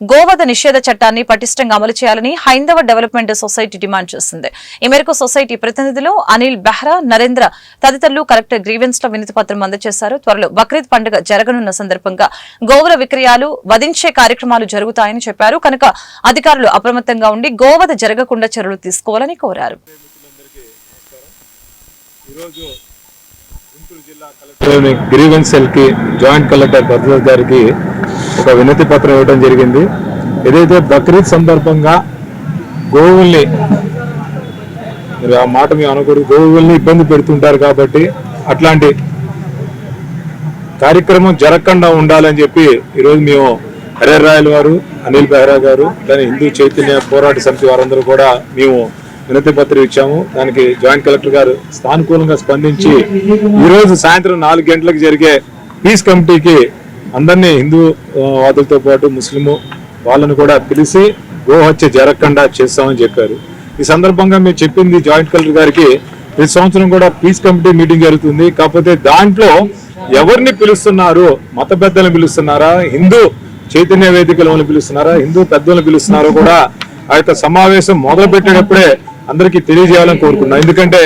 గోవధ నిషేధ చట్టాన్ని పటిష్టంగా అమలు చేయాలని హైందవ డెవలప్మెంట్ సొసైటీ డిమాండ్ చేసింది. ఈ మేరకు సొసైటీ ప్రతినిధులు అనిల్ బెహ్రా నరేంద్ర తదితరులు కలెక్టర్ గ్రీవెన్స్లో వినతి పత్రం అందజేశారు. త్వరలో బక్రీద్ పండుగ జరగనున్న సందర్భంగా గోవుల విక్రయాలు వధించే కార్యక్రమాలు జరుగుతాయని చెప్పారు. కనుక అధికారులు అప్రమత్తంగా ఉండి గోవధ జరగకుండా చర్యలు తీసుకోవాలని కోరారు. గ్రీవెన్స్ సెల్కి జాయింట్ కలెక్టర్ భద్రత గారికి ఒక వినతి పత్రం ఇవ్వడం జరిగింది. ఏదైతే బక్రీద్ సందర్భంగా గోవుల్ని మీరు ఆ మాట మేము అనకూడదు గోవుల్ని ఇబ్బంది పెడుతుంటారు కాబట్టి అట్లాంటి కార్యక్రమం జరగకుండా ఉండాలని చెప్పి ఈరోజు మేము హరేర్ రాయల్ గారు అనిల్ బెహ్రా గారు దాని హిందూ చైతన్య పోరాట సమితి వారందరూ కూడా మేము వినతి పత్రం ఇచ్చాము. దానికి జాయింట్ కలెక్టర్ గారు సానుకూలంగా స్పందించి ఈరోజు సాయంత్రం నాలుగు గంటలకు జరిగే పీస్ కమిటీకి అందరినీ హిందూ వాదులతో పాటు ముస్లిము వాళ్ళని కూడా పిలిచి గోహత్య జరగకుండా చేస్తామని చెప్పారు. ఈ సందర్భంగా మేము చెప్పింది జాయింట్ కలెక్టర్ గారికి ప్రతి సంవత్సరం కూడా పీస్ కమిటీ మీటింగ్ జరుగుతుంది. కాకపోతే దాంట్లో ఎవరిని పిలుస్తున్నారు? మత పెద్దలను పిలుస్తున్నారా? హిందూ చైతన్య వేదికలను పిలుస్తున్నారా? హిందూ పెద్దలను పిలుస్తున్నారో కూడా ఆ యొక్క సమావేశం మొదలు పెట్టేటప్పుడే అందరికీ తెలియజేయాలని కోరుకున్నాం. ఎందుకంటే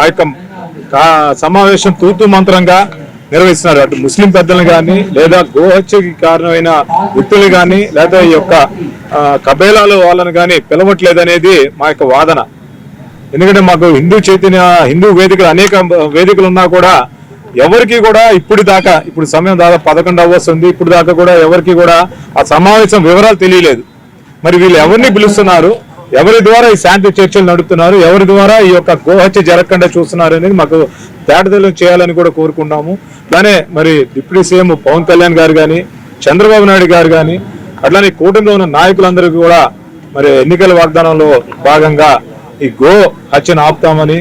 ఆ యొక్క సమావేశం తూతు మంత్రంగా నిర్వహిస్తున్నారు. అటు ముస్లిం పెద్దలు కానీ లేదా గోహత్యకి కారణమైన వ్యక్తులు కానీ లేదా ఈ యొక్క ఆ, కబేలాలు వాళ్ళని కానీ పిలవట్లేదు అనేది మా యొక్క వాదన. ఎందుకంటే మాకు హిందూ చైతన్య హిందూ వేదికలు అనేక వేదికలు ఉన్నా కూడా ఎవరికి కూడా ఇప్పుడు దాకా ఇప్పుడు సమయం దాదాపు పదకొండు అవ్వస్తుంది ఇప్పుడు దాకా కూడా ఎవరికి కూడా ఆ సమావేశం వివరాలు తెలియలేదు. మరి వీళ్ళు ఎవరిని పిలుస్తున్నారు? ఎవరి ద్వారా ఈ శాంతి చర్చలు నడుపుతున్నారు? ఎవరి ద్వారా ఈ యొక్క గోహత్య జరగకుండా చూస్తున్నారు అనేది మాకు తేటతెల్లం చేయాలని కూడా కోరుకున్నాము అలానే మరి డిప్యూటీ సీఎం పవన్ కళ్యాణ్ గారు కానీ చంద్రబాబు నాయుడు గారు కానీ అట్లానే కూటమిలో ఉన్న నాయకులందరికీ కూడా మరి ఎన్నికల వాగ్దానంలో భాగంగా ఈ గో హత్యను ఆపుతామని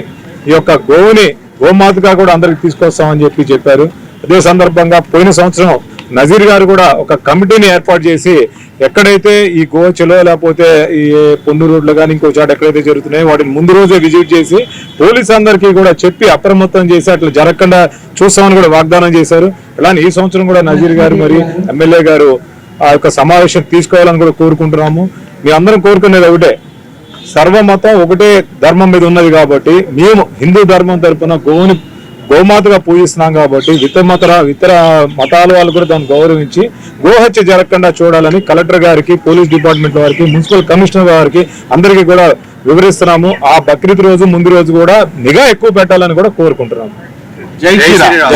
ఈ యొక్క గోవుని గోమాతగా కూడా అందరికి తీసుకొస్తామని చెప్పి చెప్పారు. అదే సందర్భంగా పోయిన సంవత్సరం నజీర్ గారు కూడా ఒక కమిటీని ఏర్పాటు చేసి ఎక్కడైతే ఈ గోచలో లేకపోతే ఈ పొన్ను రోడ్లు కానీ ఇంకో చోట ఎక్కడైతే జరుగుతున్నాయో వాటిని ముందు రోజే విజిట్ చేసి పోలీస్ అందరికీ కూడా చెప్పి అప్రమత్తం చేసి అట్లా జరగకుండా చూస్తామని కూడా వాగ్దానం చేశారు. అలానే ఈ సంవత్సరం కూడా నజీర్ గారు మరి ఎమ్మెల్యే గారు ఆ యొక్క సమావేశం తీసుకోవాలని కూడా కోరుకుంటున్నాము. మీ అందరం కోరుకునేది ఒకటే సర్వమతం ఒకటే ధర్మం మీద ఉన్నది కాబట్టి మేము హిందూ ధర్మం తరపున గోవుని గోమాతగా పూజిస్తున్నాం కాబట్టి ఇతర మత ఇతర మతాల వాళ్ళు కూడా దాన్ని గౌరవించి గోహత్య జరగకుండా చూడాలని కలెక్టర్ గారికి పోలీస్ డిపార్ట్మెంట్ వారికి మున్సిపల్ కమిషనర్ గారికి అందరికీ కూడా వివరిస్తున్నాము. ఆ బక్రీద్ రోజు ముందు రోజు కూడా నిఘా ఎక్కువ పెట్టాలని కూడా కోరుకుంటున్నాము. జై శ్రీరామ్.